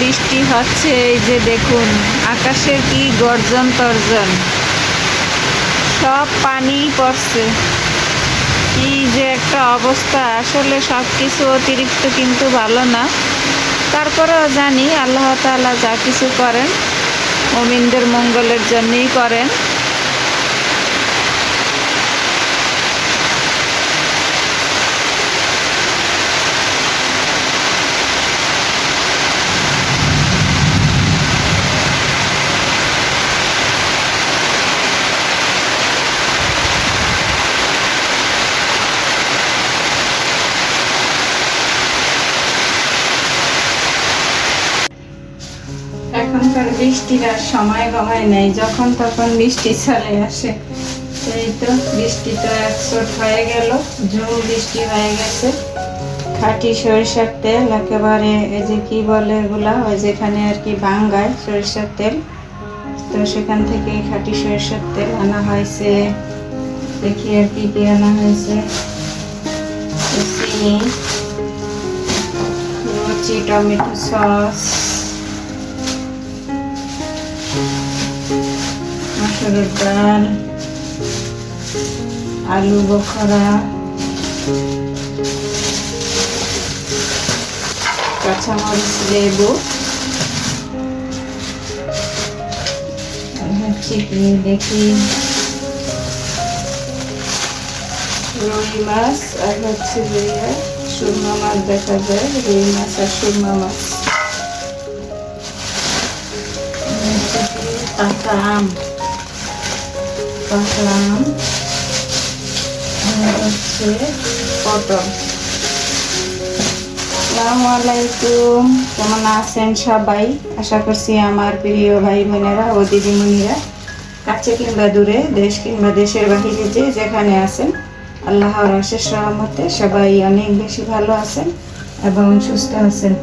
বৃষ্টি হচ্ছে, এই যে দেখুন আকাশের কি গর্জন তর্জন। সব পানি পড়ছে। কি যে একটা অবস্থা, আসলে সব কিছু অতিরিক্ত কিন্তু ভালো না। তারপরেও জানি, আল্লাহ তালা যা কিছু করেন অমিনদের মঙ্গলের জন্যই করেন। বৃষ্টির আর সময় গমায় নেই, যখন তখন বৃষ্টি চলে আসে। এই তো বৃষ্টি তো একশোট হয়ে গেল, ঝুম বৃষ্টি হয়ে গেছে। খাঁটি সরিষার তেল, একেবারে এই যে কি বলে এগুলা, ওই যেখানে আর কি ভাঙ্গায় সরিষার তেল, তো সেখান থেকে খাঁটি সরিষার তেল আনা হয়েছে। দেখি আর কি কি আনা হয়েছে। চিনি রুচি, টমেটো সস। মসুরের ডাল আলু বোখরা। কাঁচামরিচ, লেবু। কি দেখি? রুই মাছ আর হচ্ছে সুরমা মাছ দেখা যায়, রুই মাছ আর সুরমা মাছ। আর হচ্ছে কি পাকা আম পাকা আম আর হচ্ছে পটল আসসালামু আলাইকুম। কেমন আছেন সবাই? আশা করছি আমার প্রিয় ভাই বোনেরা ও দিদিমণিরা, কাছে কিংবা দূরে, দেশ কিংবা দেশের বাহিরে যে যেখানে আছেন, আল্লাহর অশেষ রহমতে সবাই অনেক বেশি ভালো আছেন এবং সুস্থ আছেন।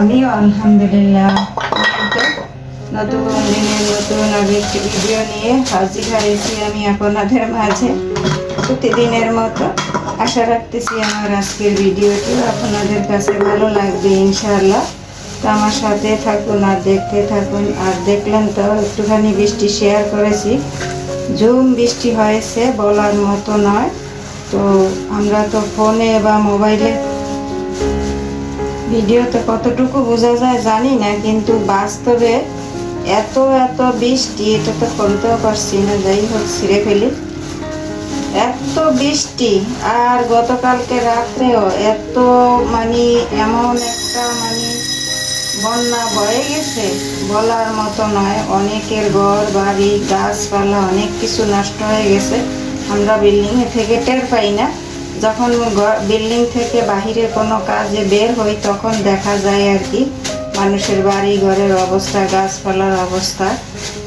আমিও আলহামদুলিল্লাহ। নতুন দিনের নতুন আরেকটি ভিডিও নিয়ে হাজির হয়েছি আমি আপনাদের মাঝে। প্রতিদিনের মতো আশা রাখতেছি আমার আজকের ভিডিওটি আপনাদের কাছে ভালো লাগবে, ইনশাআল্লাহ। তো আমার সাথে থাকুন, আর দেখতে থাকুন, আর দেখলেন তো একটুখানি বৃষ্টি শেয়ার করেছি। ঝুম বৃষ্টি হয়েছে বলার মতো নয়। তো আমরা তো ফোনে বা মোবাইলে ভিডিওতে কতটুকু বোঝা যায় জানি না, কিন্তু বাস্তবে এত এত বৃষ্টি, এটা তো বলতেও পারছি না, যাই হোক, ছিঁড়ে ফেলি। এত বৃষ্টি, আর গতকালকে রাত্রেও এত মানে এমন একটা মানে বন্যা বয়ে গেছে, বলার মতো নয়। অনেকের ঘর, বাড়ি, গাছপালা, অনেক কিছু নষ্ট হয়ে গেছে। আমরা বিল্ডিং থেকে টের পাই না। যখন বিল্ডিং থেকে বাহিরে কোনো কাজে বের হই, তখন দেখা যায় আর কি। মানুষের বাড়ি, ঘরের অবস্থা, গাছপালার অবস্থা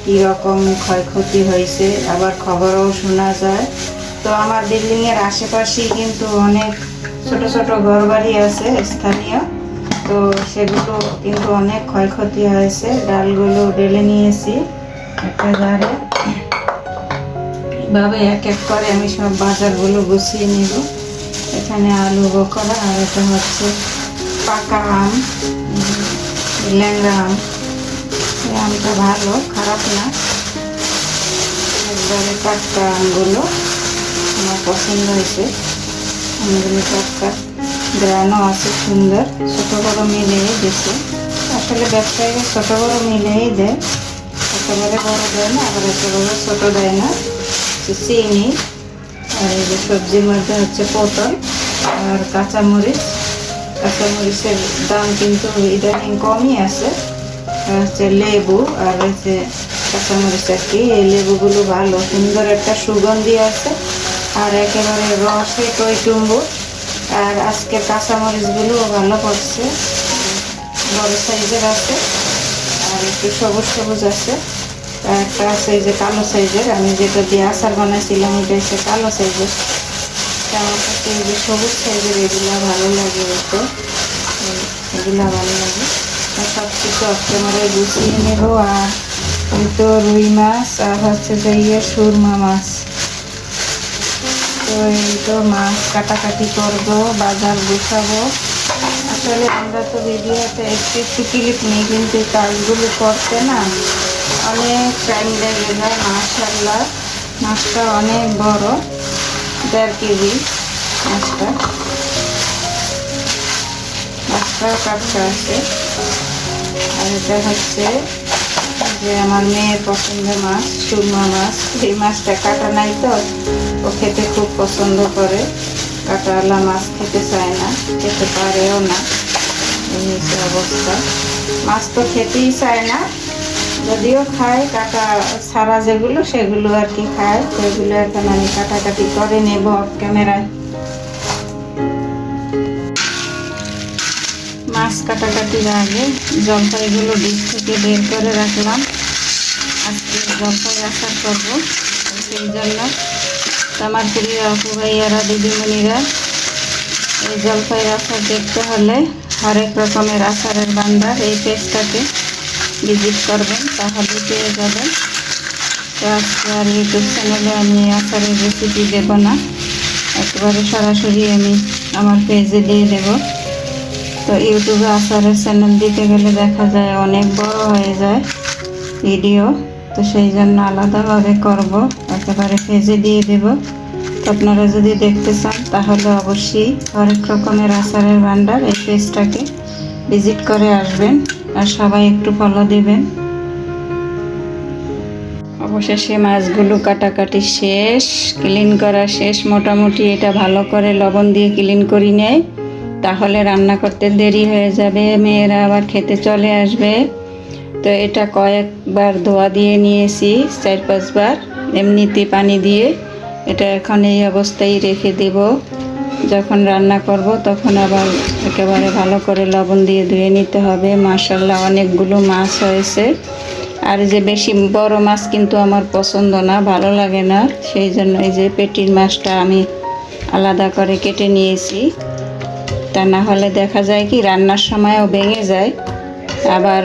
কীরকম ক্ষয়ক্ষতি হয়েছে। আবার খবরও শোনা যায়। তো আমার বিল্ডিং এর আশেপাশেই কিন্তু অনেক ছোট ছোট ঘর বাড়ি আছে, স্থানীয়। তো সেগুলো কিন্তু অনেক ক্ষয়ক্ষতি হয়েছে। ডালগুলো ডেলে নিয়েছি একটা জারে এভাবে এক এক করে আমি সব বাজারগুলো গুছিয়ে নিব। এখানে আলু বকরা আর এটা হচ্ছে পাকা আম। ল্যাংড়া আম। এই আমটা ভালো, খারাপ না। একবারে টাটকা আমগুলো আমার পছন্দ হয়েছে। আমগুলো টাটকা, গ্রানও আছে সুন্দর, ছোটো বড়ো মিলেই দিছে আসলে ব্যবসায়ীরা ছোটো বড়ো মিলেই দেয়। একেবারে বড় দেয় না, আবার একেবারে ছোটো দেয় না। চিনি, আর এই যে সবজির মধ্যে হচ্ছে পটল আর কাঁচামরিচ। কাঁচামরিচের দাম কিন্তু ইদানিং কমই আছে হচ্ছে লেবু আর হচ্ছে কাঁচামরিচ আর কি এই লেবুগুলো ভালো সুন্দর একটা সুগন্ধি আছে আর একেবারে রসে টইটুম্বু আর আজকে কাঁচামরিচগুলো ভালো পড়ছে বড় সাইজের আছে আর একটু সবুজ সবুজ আছে একটা আছে যে কালো সাইজের আমি যেটা দিয়ে আচার বানাইছিলাম ওইটা হচ্ছে কালো সাইজের কাছে এই যে সবুজ সাইজের এগুলা ভালো লাগে হতো এগুলা ভালো লাগে। সব কিছু অক্টোবরে গুছিয়ে নেব আর এই তো রুই মাছ আর হচ্ছে যে ইয়ে সুরমা মাছ। তো এই তো মাছ কাটাকাটি করব, বাজার গুছাবো। আসলে আমরা তো ভিডিওতে একটু একটু ক্লিপ নিই, কিন্তু কাজগুলো করতে না অনেক টাইম লেগে যায় মাশাল্লাহ মাছটা অনেক বড়। দেড় কেজি মাছটা। মাছটাও কাটতে আছে আর এটা হচ্ছে যে আমার মেয়ের পছন্দের মাছ, সুরমা মাছ। এই মাছটা কাটা নাই তো, ও খেতে খুব পছন্দ করে। কাটাওয়ালা মাছ খেতে চায় না, খেতে পারেও না। এই অবস্থা। মাছ তো খেতেই চায় না যদিও খায়, কাটা সারা যেগুলো, সেগুলো আর কি খায়। সেগুলো এখন আমি কাটাকাটি করে নেব ক্যামেরায় মাছ কাটাকাটির আগে জলপাইগুলো ডিপ থেকে বের করে রাখলাম। আজকে জলপাই আচার করব, সেই জন্য আমার প্রিয় আপু ভাইয়ারা, দিদিমণিরা, এই জলপাই আচার দেখতে হলে হরেক রকমের আচারের বান্দার এই পেজটাকে ভিজিট করবেন, তাহলে পেয়ে যাবেন। তো আজকে আর ইউটিউব চ্যানেলে আমি আচারের রেসিপি দেবো না। একেবারে সরাসরি আমি আমার পেজে দিয়ে দেবো। তো ইউটিউবে আচারের চ্যানেল দিতে গেলে দেখা যায় অনেক বড় হয়ে যায় ভিডিও তো সেই জন্য আলাদাভাবে করব, একেবারে পেজে দিয়ে দেব। তো আপনারা যদি দেখতে চান, তাহলে অবশ্যই হরেক রকমের আচারের ভান্ডার এই পেজটাকে ভিজিট করে আসবেন। আর সবাই একটু ফলো দেবেন। অবশেষে মাছগুলো কাটাকাটি শেষ ক্লিন করা শেষ। মোটামুটি এটা ভালো করে লবণ দিয়ে ক্লিন করি নেয় তাহলে রান্না করতে দেরি হয়ে যাবে, মেয়েরা আবার খেতে চলে আসবে। তো এটা কয়েকবার ধোয়া দিয়ে নিয়েছি, চার পাঁচবার। এমনিতে পানি দিয়ে এটা এখন এই অবস্থায় রেখে দেব। যখন রান্না করব, তখন আবার একেবারে ভালো করে লবণ দিয়ে ধুয়ে নিতে হবে। মাসাল্লাহ অনেকগুলো মাছ হয়েছে। আর যে বেশি বড় মাছ কিন্তু আমার পছন্দ না, ভালো লাগে না। সেই জন্য এই যে পেটির মাছটা আমি আলাদা করে কেটে নিয়েছি। তা না হলে দেখা যায় কি, রান্নার সময়ও ভেঙে যায়। আবার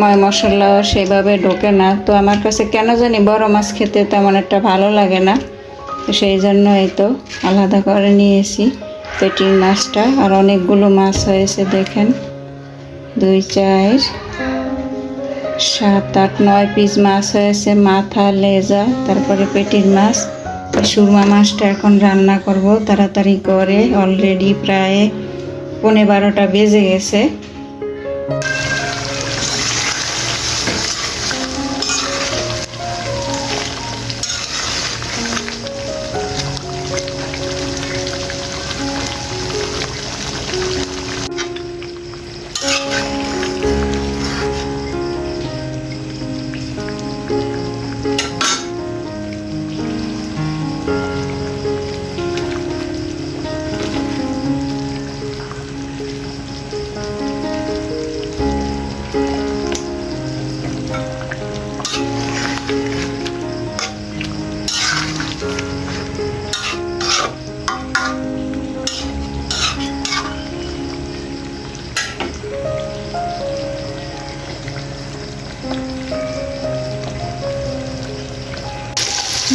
ময় মশলাও সেভাবে ঢোকে না। তো আমার কাছে কেন জানি বড় মাছ খেতে তেমন একটা ভালো লাগে না। তো সেই জন্য এই তো আলাদা করে নিয়েছি পেটির মাছটা আর অনেকগুলো মাছ হয়েছে দেখেন। দুই, চার, সাত, আট, নয় পিস মাছ হয়েছে, মাথা, লেজা, তারপরে পেটির মাছ। সুরমা মাছটা এখন রান্না করব, তাড়াতাড়ি করে। অলরেডি প্রায় পৌনে বারোটা বেজে গেছে।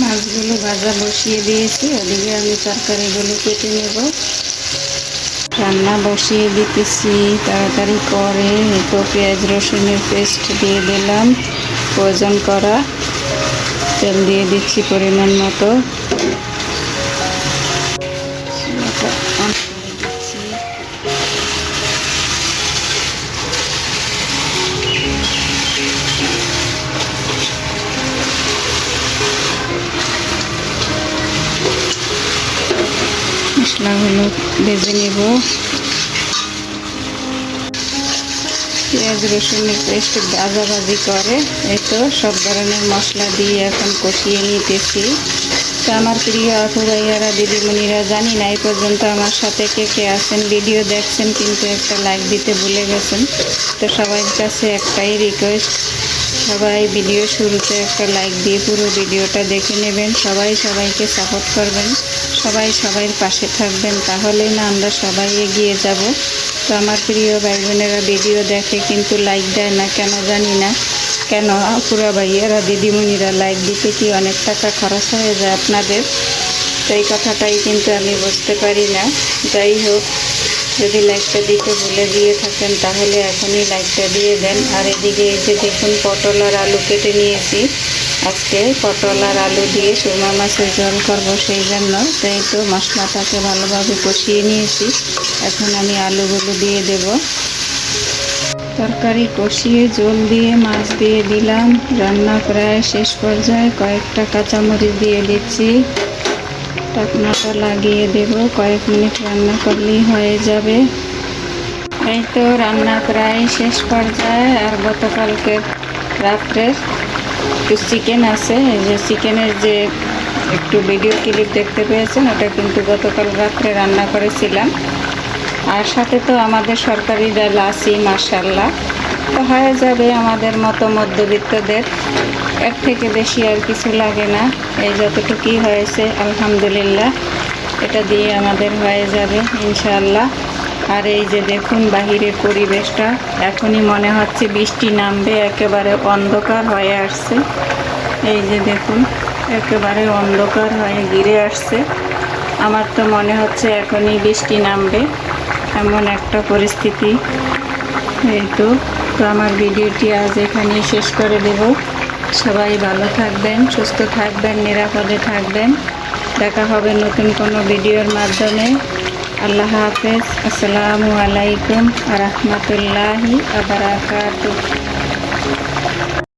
মাছগুলো ভাজা বসিয়ে দিয়েছি, ওদিকে আমি তরকারিগুলো কেটে নেব। রান্না বসিয়ে দিতেছি, তাড়াতাড়ি করে তো পেঁয়াজ রসুনের পেস্ট দিয়ে দিলাম, প্রয়োজন করা। তেল দিয়ে দিচ্ছি পরিমাণ মতো। মশলাগুলো ভেজে নেব। পেঁয়াজ, রসুনের পেস্ট ভাজাভাজি করে। এই তো সব ধরনের মশলা দিয়ে এখন কষিয়ে নিতেছি। তো আমার প্রিয় আপু ভাইয়ারা দিদিমণিরা জানি না, এই পর্যন্ত আমার সাথে কে কে আছেন। ভিডিও দেখছেন কিন্তু একটা লাইক দিতে ভুলে গেছেন। তো সবার কাছে একটাই রিকোয়েস্ট সবাই ভিডিও শুরুতে একটা লাইক দিয়ে পুরো ভিডিওটা দেখে নেবেন। সবাই সবাইকে সাপোর্ট করবেন। সবাই সবাই পাশে থাকবেন তাহলেই না আমরা সবাই এগিয়ে যাব। তো আমার প্রিয় ভাই বোনেরা ভিডিও দেখে কিন্তু লাইক দেয় না, কেন জানি না। কেন আপুরা ভাইয়ারা, দিদিমণিরা লাইক দিতে কি অনেক টাকা খরচ হয়ে যায় আপনাদের? তো এই কথাটাই কিন্তু আমি বুঝতে পারি না। যাই হোক, যদি লাইকটা দিতে ভুলে দিয়ে থাকেন, তাহলে এখনই লাইকটা দিয়ে দেন। আর এদিকে যে দেখুন, পটল আর আলু কেটে নিয়েছি। আজকে পটল আর আলু দিয়ে সুরমা মাছের জল করব সেই জন্য। তাই তো মশলাটাকে ভালোভাবে কষিয়ে নিয়েছি। এখন আমি আলুগুলো দিয়ে দেবো। তরকারি কষিয়ে জল দিয়ে, মাছ দিয়ে দিলাম। রান্না প্রায় শেষ পর্যায়ে কয়েকটা কাঁচামরিচ দিয়ে দিচ্ছি। ঢাকনাটা লাগিয়ে দেব। কয়েক মিনিট রান্না করলেই হয়ে যাবে। এই তো রান্না প্রায় শেষ পর্যায়ে। আর গতকালকে রাত্রের একটু চিকেন আছে, এই যে চিকেনের যে একটু ভিডিও ক্লিপ দেখতে পেয়েছেন, ওটা কিন্তু গতকাল রাত্রে রান্না করেছিলাম। আর সাথে তো আমাদের সরকারি ডাল আছি মার্শাল্লাহ তো হয়ে যাবে আমাদের মতো মধ্যবিত্তদের। এর থেকে বেশি আর কিছু লাগে না। এই যতটুকুই হয়েছে, আলহামদুলিল্লাহ। এটা দিয়ে আমাদের হয়ে যাবে, ইনশাআল্লাহ। আর এই যে দেখুন বাহিরের পরিবেশটা, এখনই মনে হচ্ছে বৃষ্টি নামবে, একেবারে অন্ধকার হয়ে আসছে। এই যে দেখুন, একেবারে অন্ধকার হয়ে ঘিরে আসছে। আমার তো মনে হচ্ছে এখনই বৃষ্টি নামবে, এমন একটা পরিস্থিতি। এই তো তো আমার ভিডিওটি আজ এখানেই শেষ করে দেব। সবাই ভালো থাকবেন, সুস্থ থাকবেন, নিরাপদে থাকবেন। দেখা হবে নতুন কোনো ভিডিওর মাধ্যমে। আল্লাহ হাফেজ। আসসালামু আলাইকুম রহমতুল্লাহি আবরাকাতুহ